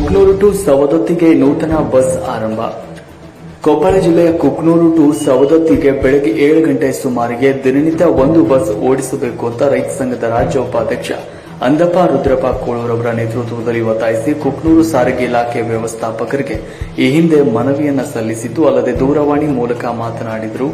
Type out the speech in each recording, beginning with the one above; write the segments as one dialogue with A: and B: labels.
A: Kuknur to ಸವದತ್ತಿಗೆ ನೂತನ bus ಆರಂಭ. ಕೊಪ್ಪಳ ಜಿಲ್ಲೆಯ ಕುಕ್ನೂರು ಟು ಸವದತ್ತಿಗೆ ಬೆಳಗ್ಗೆ ಏಳು ಗಂಟೆ ಸುಮಾರಿಗೆ ದಿನನಿತ್ಯ ಒಂದು ಬಸ್ ಓಡಿಸಬೇಕು ಅಂತ ರೈತ ಸಂಘದ ರಾಜ್ಯ ಉಪಾಧ್ಯಕ್ಷ ಅಂದಪ್ಪ ರುದ್ರಪ್ಪ ಕೋಳೂರವರ ನೇತೃತ್ವದಲ್ಲಿ ಒತ್ತಾಯಿಸಿ ಕುಕ್ನೂರು ಸಾರಿಗೆ ಇಲಾಖೆ ವ್ಯವಸ್ಥಾಪಕರಿಗೆ ಈ ಹಿಂದೆ ಮನವಿಯನ್ನು ಸಲ್ಲಿಸಿದ್ದು, ಅಲ್ಲದೆ ದೂರವಾಣಿ ಮೂಲಕ ಮಾತನಾಡಿದರು.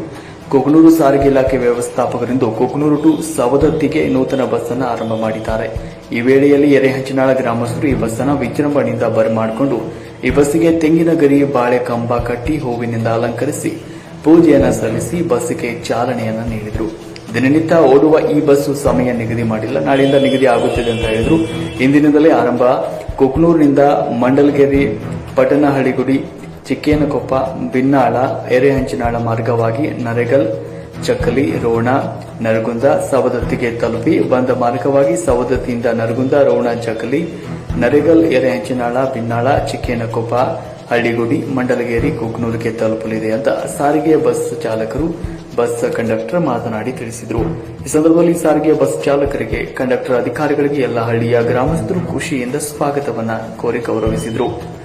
A: ಕುಕ್ನೂರು ಸಾರಿಗೆ ಇಲಾಖೆ ವ್ಯವಸ್ಥಾಪಕರಿಂದ ಕುಕ್ನೂರು ಟು ಸವದತ್ತಿಗೆ ನೂತನ ಬಸ್ ಅನ್ನು ಆರಂಭ ಮಾಡಿದ್ದಾರೆ. ಈ ವೇಳೆಯಲ್ಲಿ ಎರೆಹಂಚಿನಾಳ ಗ್ರಾಮಸ್ಥರು ಈ ಬಸ್ಸನ್ನು ವಿಜೃಂಭಣೆಯಿಂದ ಬರಮಾಡಿಕೊಂಡು ಈ ಬಸ್ಸಿಗೆ ತೆಂಗಿನ ಗರಿ, ಬಾಳೆ ಕಂಬ ಕಟ್ಟಿ ಹೂವಿನಿಂದ ಅಲಂಕರಿಸಿ ಪೂಜೆಯನ್ನು ಸಲ್ಲಿಸಿ ಬಸ್ಸಿಗೆ ಚಾಲನೆಯನ್ನು ನೀಡಿದರು. ದಿನನಿತ್ಯ ಓಡುವ ಈ ಬಸ್ಸು ಸಮಯ ನಿಗದಿ ಮಾಡಿಲ್ಲ. ನಾಳೆಯಿಂದ ನಿಗದಿ ಆಗುತ್ತಿದೆ ಅಂತ ಹೇಳಿದರು. ಇಂದಿನಿಂದಲೇ ಆರಂಭ. ಕುಕ್ನೂರಿನಿಂದ ಮಂಡಲಗೆರೆ ಪಟ್ಟಣಹಳ್ಳಿಗುಡಿ ಚಿಕ್ಕೇನಕೊಪ್ಪ, ಬಿನ್ನಾಳ, ಎರೆಹಂಚಿನಾಳ ಮಾರ್ಗವಾಗಿ ನರೆಗಲ್ ಚಕ್ಕಲಿ ರೋಣ, ನರಗುಂದ, ಸವದತ್ತಿಗೆ ತಲುಪಿ ಬಂದ ಮಾರ್ಗವಾಗಿ ಸವದತ್ತಿಯಿಂದ ನರಗುಂದ, ರೋಣ ಚಕ್ಕಲಿ ನರೆಗಲ್, ಎರೆಹಂಚಿನಾಳ, ಬಿನ್ನಾಳ, ಚಿಕ್ಕೇನಕೊಪ್ಪ, ಹಳ್ಳಿಗುಡಿ, ಮಂಡಲಗೇರಿ, ಕುಗ್ನೂರಿಗೆ ತಲುಪಲಿದೆ ಅಂತ ಸಾರಿಗೆ ಬಸ್ ಚಾಲಕರು, ಬಸ್ ಕಂಡಕ್ಟರ್ ಮಾತನಾಡಿ ತಿಳಿಸಿದರು. ಈ ಸಂದರ್ಭದಲ್ಲಿ ಸಾರಿಗೆ ಬಸ್ ಚಾಲಕರಿಗೆ, ಕಂಡಕ್ಟರ್ ಅಧಿಕಾರಿಗಳಿಗೆ ಎಲ್ಲ ಹಳ್ಳಿಯ ಗ್ರಾಮಸ್ಥರು ಖುಷಿಯಿಂದ ಸ್ವಾಗತವನ್ನ ಕೋರಿ ಗೌರವಿಸಿದರು.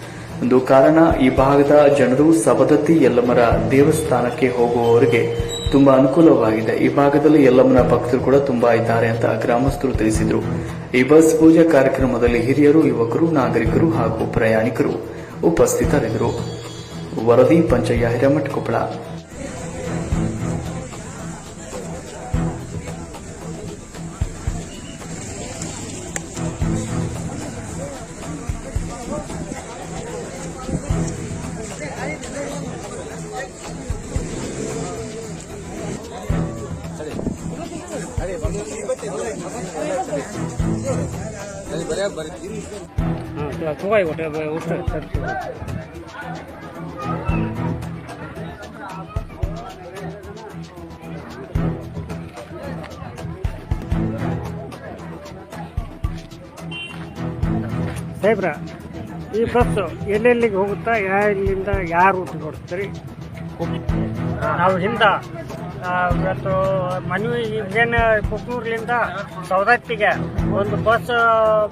A: ಒಂದು ಕಾರಣ, ಈ ಭಾಗದ ಜನರು ಸವದತ್ತಿ ಯಲ್ಲಮ್ಮರ ದೇವಸ್ಥಾನಕ್ಕೆ ಹೋಗುವವರಿಗೆ ತುಂಬಾ ಅನುಕೂಲವಾಗಿದೆ. ಈ ಭಾಗದಲ್ಲಿ ಯಲ್ಲಮ್ಮನ ಭಕ್ತರು ಕೂಡ ತುಂಬಾ ಇದ್ದಾರೆ ಅಂತ ಗ್ರಾಮಸ್ಥರು ತಿಳಿಸಿದರು. ಈ ಬಸ್ ಪೂಜಾ ಕಾರ್ಯಕ್ರಮದಲ್ಲಿ ಹಿರಿಯರು, ಯುವಕರು, ನಾಗರಿಕರು ಹಾಗೂ ಪ್ರಯಾಣಿಕರು ಉಪಸ್ಥಿತರಿದ್ದರು. ವರದಿ ಪಂಚಯ್ಯ ಹಿರಮಠ ಕೊಪ್ಪಳ.
B: ತಗೋಯ್ ಊಟ ಸಾಹೇಬ್ರ ಈ ಬಸ್ಸು ಎಲ್ಲೆಲ್ಲಿಗೆ ಹೋಗುತ್ತಾ ಎಲ್ಲಿಂದ ಯಾರು ರೂಟ್ ನಾವು ಹಿಂದ ಇವತ್ತು ಮನವಿ ಈಗೇನು ಕುಕ್ನೂರ್ಲಿಂದ ಸೌದತ್ತಿಗೆ ಒಂದು ಬಸ್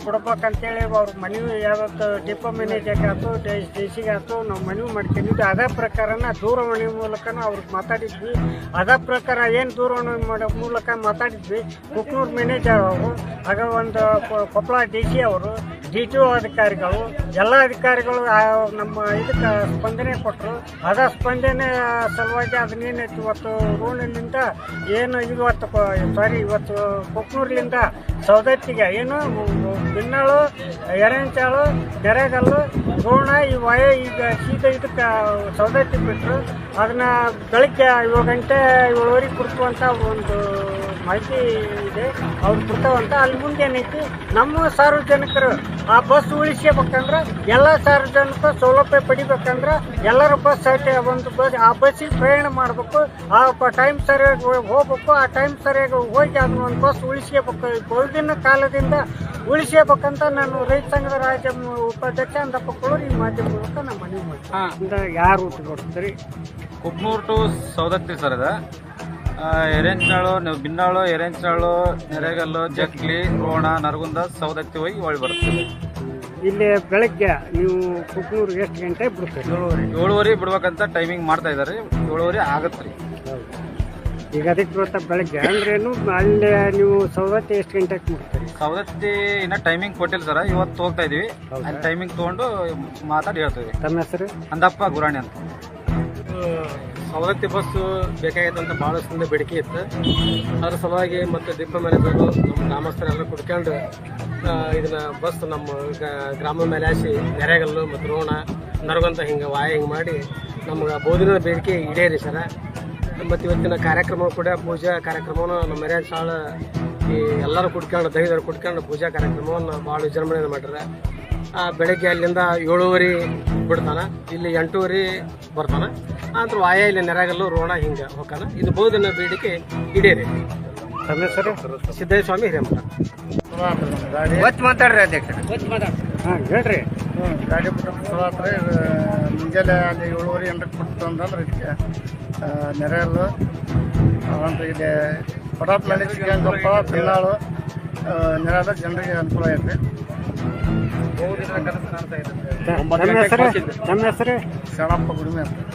B: ಕೊಡ್ಬೇಕಂತೇಳಿ ಅವ್ರ ಮನವಿ ಯಾವತ್ತು ಡಿಪೋ ಮ್ಯಾನೇಜರ್ಗೆ ಆಯ್ತು ಡಿ ಸಿಗೆ ಆಯ್ತು ನಾವು ಮನವಿ ಮಾಡ್ಕೊಂಡಿದ್ವಿ ಅದೇ ಪ್ರಕಾರನ ದೂರವಾಣಿ ಮೂಲಕನೂ ಅವ್ರಿಗೆ ಮಾತಾಡಿದ್ವಿ. ಅದೇ ಪ್ರಕಾರ ಏನು ದೂರವಾಣಿ ಮಾಡೋ, ಮೂಲಕ ಮಾತಾಡಿದ್ವಿ. ಕುಕ್ನೂರ್ ಮ್ಯಾನೇಜರ್ ಅವರು, ಆಗ ಒಂದು ಕೊಪ್ಪಳ ಡಿ ಸಿ ಅವರು ಡಿ ಟಿ ಒ ಅಧಿಕಾರಿಗಳು ಎಲ್ಲ ಅಧಿಕಾರಿಗಳು ನಮ್ಮ ಇದಕ್ಕೆ ಸ್ಪಂದನೆ ಕೊಟ್ಟರು ಅದ ಸ್ಪಂದನೆ ಸಲುವಾಗಿ ಅದನ್ನೇನೈತಿ ಇವತ್ತು ರೋಣಿನಿಂದ ಏನು ಇವತ್ತು ಸಾರಿ ಇವತ್ತು ಕೊಕ್ನೂರ್ಲಿಂದ ಸೌದತ್ತಿಗೆ ಏನು ಬಿನ್ನಾಳು ಎರೆಂಚಾಳು ನೆರೆಗಲ್ಲು ರೋಣ ಈ ವಯ, ಈಗ ಸೀದಾ ಇದಕ್ಕೆ ಸೌದತ್ತಿ ಬಿಟ್ಟರು ಅದನ್ನ ಬೆಳಗ್ಗೆ ಏಳು ಗಂಟೆ ಏಳುವರೆಗೆ ಕೊಡ್ತು ಒಂದು ಮಾಹಿತಿ ಇದೆ ಅವ್ರು ಕೊಡ್ತಾವಂತ ಅಲ್ಲಿ ಮುಂದೆ ಏನೈತಿ ನಮ್ಮ ಸಾರ್ವಜನಿಕರು ಆ ಬಸ್ ಉಳಿಸ್ಬೇಕಂದ್ರೆ ಎಲ್ಲ ಸಾರ್ವಜನಿಕ ಸೌಲಭ್ಯ ಪಡಿಬೇಕಂದ್ರೆ ಎಲ್ಲರೂ ಬಸ್ ಒಂದು ಬಸ್ ಆ ಬಸ್ಸಿಗೆ ಪ್ರಯಾಣ ಮಾಡಬೇಕು ಆ ಟೈಮ್ ಸರಿಯಾಗಿ ಹೋಗ್ಬೇಕು ಆ ಟೈಮ್ ಸರಿಯಾಗಿ ಹೋಗಿ ಅದನ್ನ ಒಂದು ಬಸ್ ಉಳಿಸ್ಕೋಬೇಕು ಬಹುದಿನ ಕಾಲದಿಂದ ಉಳಿಸಬೇಕಂತ ನಾನು ರೈತ ಸಂಘದ ರಾಜ್ಯ ಉಪಾಧ್ಯಕ್ಷ ಅಂದಪ್ಪ ಕೊಡೋರು ಈ ಮಾಧ್ಯಮ ಮೂಲಕ ನಮ್ಮ ಮನೆ ಮಾಡಿ ಯಾರು ಕೊಡ್ತೀರಿ?
C: ಕುಕ್ನೂರ್ ಟು ಸೌದತ್ತಿ ಸರ್ ಇದು ಎರೆಂಚಾಳು ನೀವು ಬಿನ್ನಾಳು ಎರೆಂಚಾಳು ನೆರೆಗಲ್ಲು ಜಕ್ಲಿ ರೋಣ ನರಗುಂದ ಸೌದತ್ತಿ ಹೋಗಿ ಒಳ್ಳೆ ಬರ್ತದೆ
B: ಇಲ್ಲಿ ಬೆಳಗ್ಗೆ ನೀವು ಕುಕ್ನೂರು ಎಷ್ಟು ಗಂಟೆ ಬಿಡ್ತೀರಿ? ಏಳುವರೆ
C: ಏಳುವರೆ ಬಿಡ್ಬೇಕಂತ ಟೈಮಿಂಗ್ ಮಾಡ್ತಾ ಇದ್ದಾರೆ. ಏಳುವರೆ ಆಗತ್ತೆ ರೀ.
B: ಈಗ ಅದಕ್ಕೆ ಗೊತ್ತಾ ಬೆಳಗ್ಗೆ? ಅಂದ್ರೇನು ಅಲ್ಲಿ ನೀವು ಸವದತ್ತಿ ಎಷ್ಟು ಗಂಟೆಗೆ ಮುಟ್ತೀರಿ
C: ಸೌದತ್ತಿ ಇನ್ನ ಟೈಮಿಂಗ್ ಕೊಟ್ಟಿಲ್ಲ ಸರ್. ಇವತ್ತು ಹೋಗ್ತಾ ಇದೀವಿ. ಅಲ್ಲಿ ಟೈಮಿಂಗ್ ತಗೊಂಡು ಮಾತಾಡಿ ಹೇಳ್ತೀವಿ
B: ತಮ್ಮ ಹೆಸರು?
C: ಅಂದಪ್ಪ ಗುರಾಣಿ ಅಂತ.
D: ಸವದತ್ತಿ ಬಸ್ಸು ಬೇಕಾಗಿತ್ತಂತ ಅಂತ ಭಾಳ ದಿವಸದಿಂದ ಬೇಡಿಕೆ ಇತ್ತು. ಅದರ ಸಲುವಾಗಿ ಮತ್ತು ದೀಪ ಮ್ಯಾನೇಜರು ನಮ್ಮ ಗ್ರಾಮಸ್ಥರೆಲ್ಲ ಕುಡ್ಕೊಂಡು ಇದನ್ನ ಬಸ್ ನಮ್ಮ ಗ- ಗ್ರಾಮದ ಮೇಲೆ ಹಾಸಿ ನೆರೆಗಲ್ಲು ಮತ್ತು ರೋಣ, ನರಗಂತ ಹಿಂಗೆ ವಾಯ ಹಿಂಗೆ ಮಾಡಿ ನಮ್ಗೆ ಬೋಧಿನ ಬೇಡಿಕೆ ಈಡೇರಿ ಸರ. ಮತ್ತು ಇವತ್ತಿನ ಕಾರ್ಯಕ್ರಮ ಕೂಡ ಪೂಜಾ ಕಾರ್ಯಕ್ರಮವನ್ನು ನಮ್ಮ ಮೆರೆಯ ಸಾಳ ಈ ಎಲ್ಲರೂ ಕುಡ್ಕೊಂಡು ದೈವರು ಕುಡ್ಕೊಂಡು ಪೂಜಾ ಕಾರ್ಯಕ್ರಮವನ್ನು ಭಾಳ ವಿಜೃಂಭಣೆಯನ್ನು ಮಾಡ್ಯಾರ ಬೆಳಗ್ಗೆ ಅಲ್ಲಿಂದ ಏಳುವರೆ ಬಿಡ್ತಾನೆ. ಇಲ್ಲಿ ಎಂಟೂವರೆ ಬರ್ತಾನೆ. ಅಂತ ವಾಯ ಇಲ್ಲಿ ನೆರಗಲ್ಲು ರೋಣ ಹಿಂಗೆ ಹೋಗ್ತಾನೆ. ಇದು ಬೋಧನ ಬೇಡಿಕೆ ಈಡೇರಿ. ಸಿದ್ದೇಶ್ವಾಮಿ ಹಿರೇಮಠ.
B: ಗೊತ್ತು ಮಾತಾಡ್ರಿ ಅಧ್ಯಕ್ಷ ಹಾಂ ಹೇಳ್ರಿ.
E: ಗಾಡಿ ಬಿಟ್ಟರೆ ಮುಂಜಾನೆ ಅಲ್ಲಿ ಏಳುವರೆ ಎಂಟಕ್ಕೆ ಬಿಡ್ತು ಅಂತಂದ್ರೆ ಇದಕ್ಕೆ ನೆರೆಯಲ್ಲು ಅಂದ್ರೆ ಇಲ್ಲಿ ಪಡಾಪ್ಲಳ್ಳಿ ಚಿಕ್ಕಂಗಪ್ಪ ಬಿಲ್ಲಾಳು ನೆರೆದ ಜನರಿಗೆ ಅನುಕೂಲ ಐತೆ
C: ಗಂಟೆಗೆ
B: ಹೆಸರು. ನಮ್ಮ ಹೆಸರು
E: ಶರಣಪ್ಪ ಗುಡಿಮೆ ಅಂತ